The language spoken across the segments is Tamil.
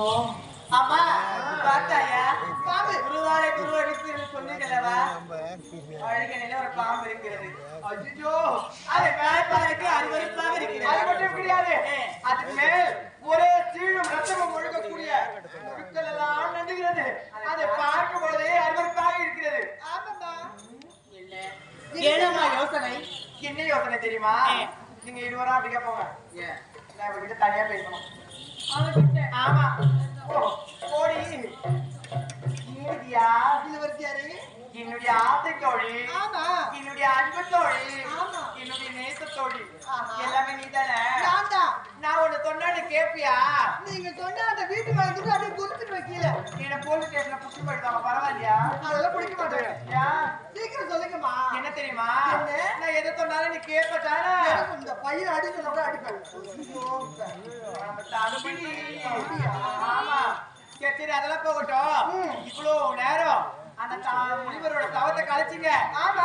செய்வோம் அம்மா பார்த்தாயா? பாம்பு. குருவாரை குருவடித்து சொன்னீங்களவா அழகினில ஒரு பாம்பு இருக்கிறது. அஜிஜோ அதை பார்ப்பதற்கு அருவருப்பாக இருக்கிறது. அது மட்டும் கிடையாது அதுக்கு மேல் ஒரே சீழும் ரத்தமும் ஒழுகக்கூடிய முட்கள் எல்லாம் நண்டுகிறது அதை பார்க்கும் பொழுதே அருவருப்பாக இருக்கிறது. ஆமாமா இல்ல. ஏனம்மா யோசனை? என்ன யோசனை தெரியுமா? நீங்க இருவரும் அப்படி கேட்போங்க நான் உங்ககிட்ட தனியா பேசணும். ஆமா. ஓடி ஏடியா இளவரசியாரே என்னுடைய ஆசை தோழி. என்னுடைய அன்பு தோழி. என்னுடைய நேச தோழி. எல்லாமே நீதானே? நான் தான் நான் ஒண்ணு சொன்னா கேப்பியா? நீங்க சொன்ன அந்த வீட்டு வளர்த்துட்டு அப்படியே குளிச்சுட்டு வைக்கல. என்ன போலீஸ் ஸ்டேஷன்ல புடிச்சு போயிட்டாங்க பரவாயில்லையா? அதெல்லாம் பிடிக்க மாட்டேன் ஏன்? சீக்கிரம் சொல்லுங்கம்மா. என்ன தெரியுமா? நான் எதை சொன்னாலும் நீ எனக்கு இந்த பையன் அடிச்சு கூட அடிப்பேன். ஆமா. சரி சரி அதெல்லாம் போகட்டும். இவ்வளவு நேரம் அந்த த- முனிவரோட தவத்தை கழிச்சிங்க.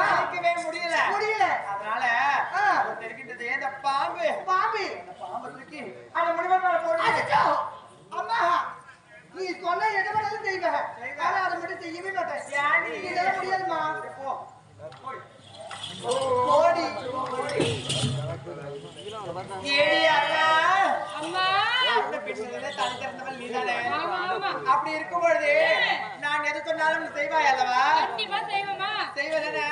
கழிக்கவே முடியல. முடியல. அதனால தெரிகின்றது இந்த பாம்பு. பாம்பி. அந்த முனிவர் மேல அச்சோ அம்மா நீ சொன்ன எதை வேணாலும் செய்வேன். ஆனா அதை மட்டும் செய்யவே மாட்டேன்? இதெல்லாம் முடியாதுமா. ஓடி. அப்படி இருக்கும் பொழுது எது சொன்னாலும் செய்வாய் அல்லவா? கண்டிப்பா செய்வோமா செய்வதானே.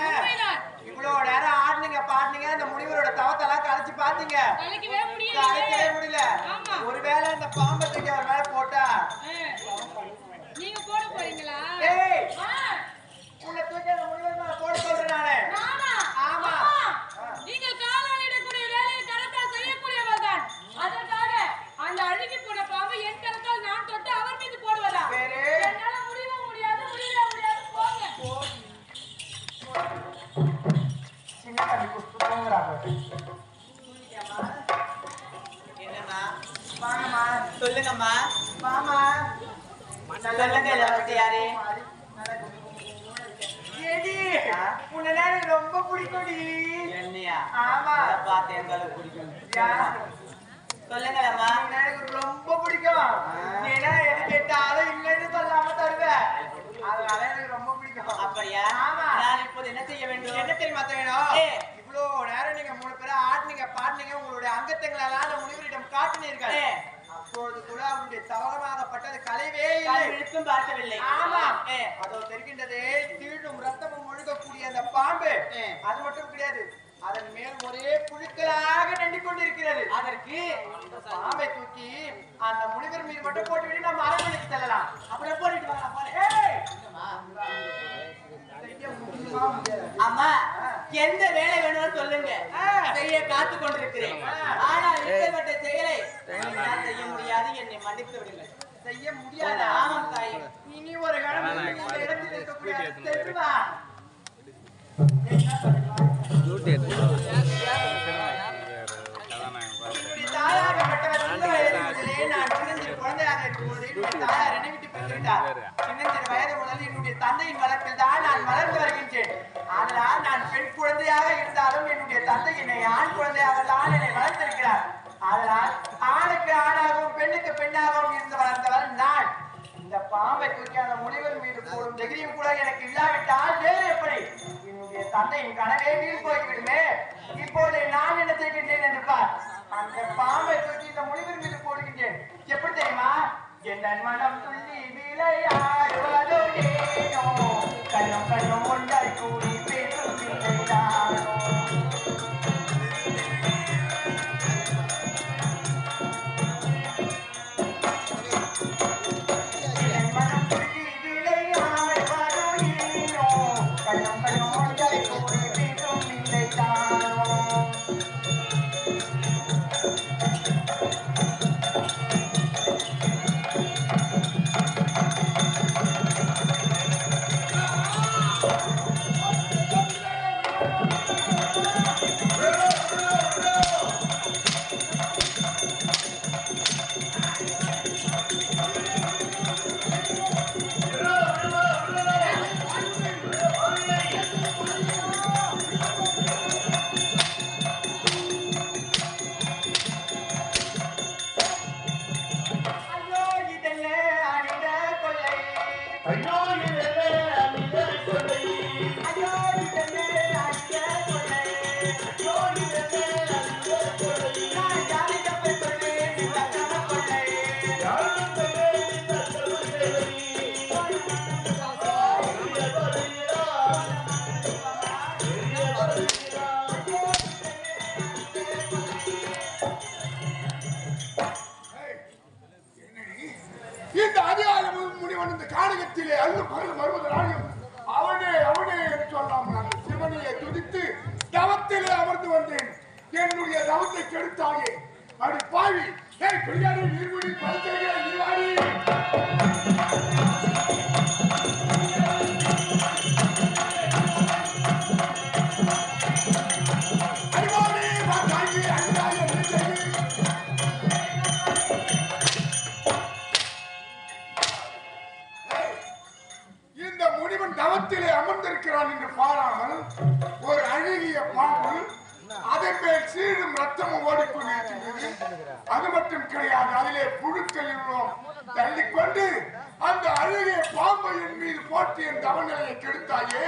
இவ்வளவு நேரம் ஆடுனீங்க பாடுனீங்க அந்த முனிவரோட தவத்தெல்லாம் கலைச்சு பாத்தீங்க. கலைக்கவே முடியல. ஒருவேளை இந்த பாம்பை தூக்கி அவர் மேல போட்டா? நீங்க போட போறீங்களா? ஏய்! உன்னை தூக்கி அந்த முனிவர் மேல போட சொல்றேன் நானு நானா? ஆமா. அம்மா, நீங்க காலாளிடக்கூடிய வேலையை கரத்தால் செய்யக்கூடியவர் தான் அதற்காக அந்த அழுகி போன பாம்பை என் கரத்தால் நான் தொட்டு அவர் மீது போடுவதா வேறு? என்னால முடியவே முடியாது முடியவே முடியாது போங்க சின்ன தம்பி புஷ்பங்கிறாங்க என்னம்மா வாங்கம்மா சொல்லுங்கம்மா. வாமா சொல்லுங்க இளவரசி யாரு? ஏடி உன்னை ரொம்ப பிடிக்கும்டி. என்னையா? ஆமா. பார்த்து எங்க அளவுக்கு பிடிக்கும் யா. சொல்லுங்களம்மா. உன்னை எனக்கு ரொம்ப பிடிக்கும். நீனா எது கேட்டாலும் இல்லைன்னு சொல்லாம தருவ. அதனால எனக்கு ரொம்ப பிடிக்கும். அப்படியா? ஆமா. நான் இப்போது என்ன செய்ய வேண்டும்? என்ன தெரியுமா வேணும் ஏ. இவ்வளோ நேரம் நீங்க மூணு பேரும் ஆடுனீங்க பாடுனீங்க உங்களுடைய அங்கத்தங்களை அந்த முனிவரிடம் காட்டினீர்கள். ஏ. அப்பொழுது கூட அவருடைய தவறமாகப்பட்டது கலைவே இல்லை பார்க்கவில்லை. ஆமா. அதோ தெரிகின்றது. தீழும் ரத்தமும் ஒழுகக்கூடிய அந்த பாம்பு. அது மட்டும் கிடையாது. அதன் மேல் ஒரே புழுக்களாக நண்டி கொண்டிருக்கிறது. அதற்கு பாம்பை தூக்கி அந்த முனிவர் மீது மட்டும் போட்டுவிட்டு நம்ம அரண்மனைக்கு செல்லலாம். அப்படியே போட்டுட்டு எந்த வேலை வேணும்னு சொல்லுங்க. செய்ய காத்து கொண்டிருக்கிறேன். ஆனால் இப்பேற்பட்ட செயலை செய்ய முடியாது என்னை மன்னித்து விடுங்கள் செய்ய முடியாதா? ஆமாம் தாயே. இனி ஒரு இந்த இடத்தில் நான் சின்னஞ்சிறு குழந்தையாக இருக்கும்போது தாயார் என்னை விட்டு பிரிந்துவிட்டார். சின்னஞ்சிறு வயது முதல் என்னுடைய தந்தையின் வளர்ப்பில் தான் நான் வளர்ந்து வருகின்றேன் ஆனால் நான் பெண் குழந்தையாக இருந்தாலும் என்னுடைய தந்தை என்னை ஆண் குழந்தையாக தான் என்னை வளர்த்திருக்கிறார் அதனால் ஆணுக்கு ஆணாகவும் பெண்ணுக்கு பெண்ணாகவும் இருந்து வளர்ந்தவள் நான் இந்த பாம்பை தூக்கி அந்த முனிவர் மீது போடும் தைரியம் கூட எனக்கு இல்லாவிட்டால் வேறு எப்படி? என்னுடைய தந்தையின் கனவே வீண் போய்விடுமே. இப்போது நான் என்ன செய்கின்றேன் என்று பார். அந்த பாம்பை தூக்கி இந்த முனிவர் மீது போடுகின்றேன். எப்படி தெரியுமா? என் மனம் துள்ளி விளையாடுவதோ ஏனோ? கண்ணும் கண்ணும் I know you. என்னுடைய ரவத்தை கெடுத்தாயே. அப்படி பாவி. ஏய் பிள்ளையாரி நீர்மொழி பரிசைகளை நீராடி போட்டு என் தவநிலையை கெடுத்தாயே?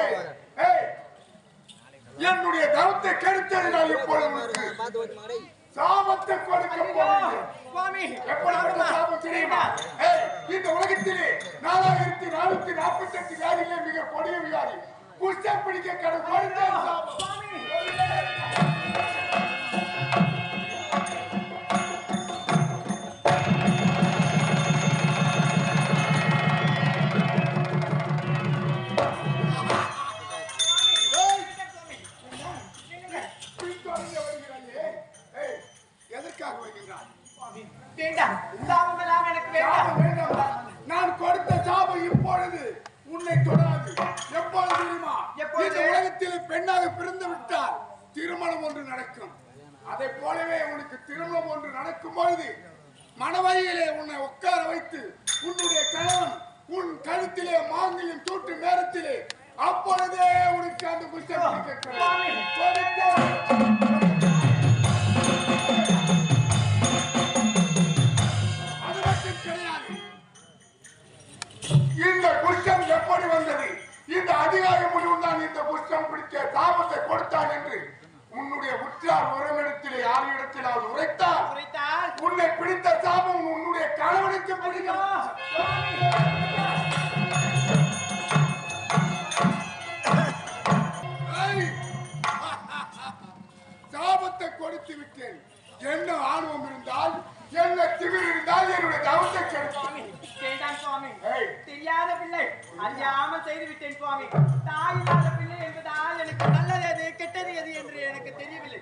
என்னுடைய தவத்தை கெடுத்ததினால் இப்பொழுது உனக்கு. சாபத்தை கொடுக்க போகிறேன். சுவாமி. சாபம் தெரியுமா? இந்த உலகத்திலே நாலாயிரத்தி நானூத்தி நாற்பத்தி எட்டு வியாதிகளே மிக கொடிய வியாதி. குஷ்டம் பிடிக்க கடல் எதற்காக வருகிறாய் வேண்டாம். சாபமெல்லாம் எனக்கு வேண்டாம். சாபம் வேண்டாம். நான் கொடுத்த சாபம் இப்பொழுது உன்னை தொடாது. எப்பொழுது தெரியுமா? எப்பொழுது? இந்த உலகத்தில் பெண்ணாக பிறந்து விட்டால் திருமணம் ஒன்று நடக்கும். அதை போலவே உனக்கு திருமணம் ஒன்று நடக்கும் பொழுது உன்னை உட்கார வைத்து உன்னுடைய கணவன் உன் கழுத்திலே மாங்கல்யம் தூட்டும் நேரத்திலே அப்பொழுதே உனக்கு அந்த புஷ்டம் அது எப்படி வந்தது? இந்த அதிகார முடிவு தான் இந்த குஷ்டம் பிடிக்க தாபத்தை கொடுத்தான் என்று உன்னுடைய உற்றார் உறவிடத்திலே யார் இடத்திலாவது உரைத்தால் குறித்தால் உன்னை பிடித்த சாபம் உன்னுடைய கணவனுக்கு பிடிக்கும்! சாபத்தை கொடுத்து விட்டேன். என்ன ஆணவம் இருந்தால் என்ன திமிர் இருந்தால் என்னுடைய தவத்தை சுவாமி. ஏய்! தெரியாத பிள்ளை. அறியாமல் செய்து விட்டேன் சுவாமி. தாய் இல்லாத பிள்ளை என்பதால் எனக்கு நல்லது எது கெட்டது எது என்று எனக்கு தெரியவில்லை.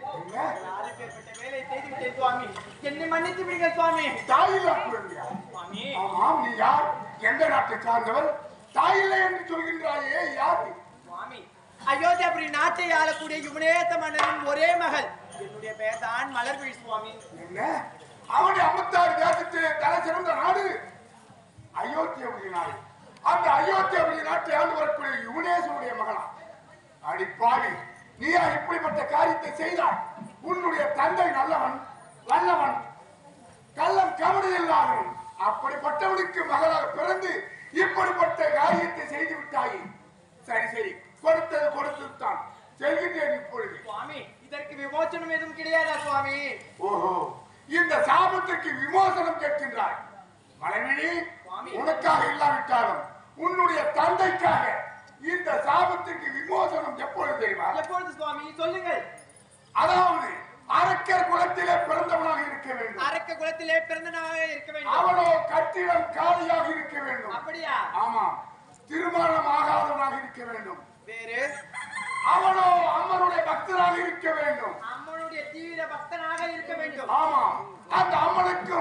வேலை செய்து விட்டேன் சுவாமி. என்னை மன்னித்து சுவாமி. குழந்தையா சுவாமி. ஆமாம் நீ யார்? எந்த நாட்டை சார்ந்தவர் தாயில்லை என்று சொல்கின்றாயே யார்? சுவாமி அயோத்தியாபுரி நாட்டை ஆளக்கூடிய யுவனேச மன்னரின் ஒரே மகள். என்னுடைய பெயர் தான் மலர்விழி சுவாமி. என்ன? அவனுடைய ஐம்பத்தாறு தேசத்திலே தலை சிறந்த நாடு. அயோத்தியாவுடைய நாடு. அந்த அயோத்தியாவுடைய நாட்டை ஆண்டு வரக்கூடிய யுவனேசனுடைய மகனா அடிப்பாவி நீயா இப்படிப்பட்ட காரியத்தை செய்தாய் உன்னுடைய தந்தை நல்லவன் வல்லவன் கள்ளம் கபடி இல்லாதவன் அப்படிப்பட்டவனுக்கு மகளாக பிறந்து இப்படிப்பட்ட காரியத்தை செய்து விட்டாயே. சரி சரி கொடுத்தது கொடுத்துத்தான். செல்கின்றேன் இப்பொழுது. சுவாமி இதற்கு விமோச்சனம் எதுவும் கிடையாதா சுவாமி? ஓஹோ இந்த சாபத்திற்கு விமோசனம் கேட்கின்றாய். மனைவி உனக்காக இல்லாவிட்டாலும் உன்னுடைய தந்தைக்காக இந்த சாபத்திற்கு விமோசனம் எப்பொழுது தெரியுமா? எப்பொழுது சுவாமி? சொல்லுங்கள். அதாவது அரக்கர் குலத்திலே பிறந்தவனாக இருக்க வேண்டும். அரக்க குலத்திலே பிறந்தனாக இருக்க வேண்டும். அவனோ கட்டிடம் காலியாக இருக்க வேண்டும். அப்படியா? ஆமா திருமணம் ஆகாதவனாக இருக்க வேண்டும். வேறு? அவனோ அம்மனுடைய பக்தராக இருக்க வேண்டும். அம்மனுடைய தீவிர பக்தனாக இருக்க வேண்டும். ஆமா அந்த அம்மனுக்கும்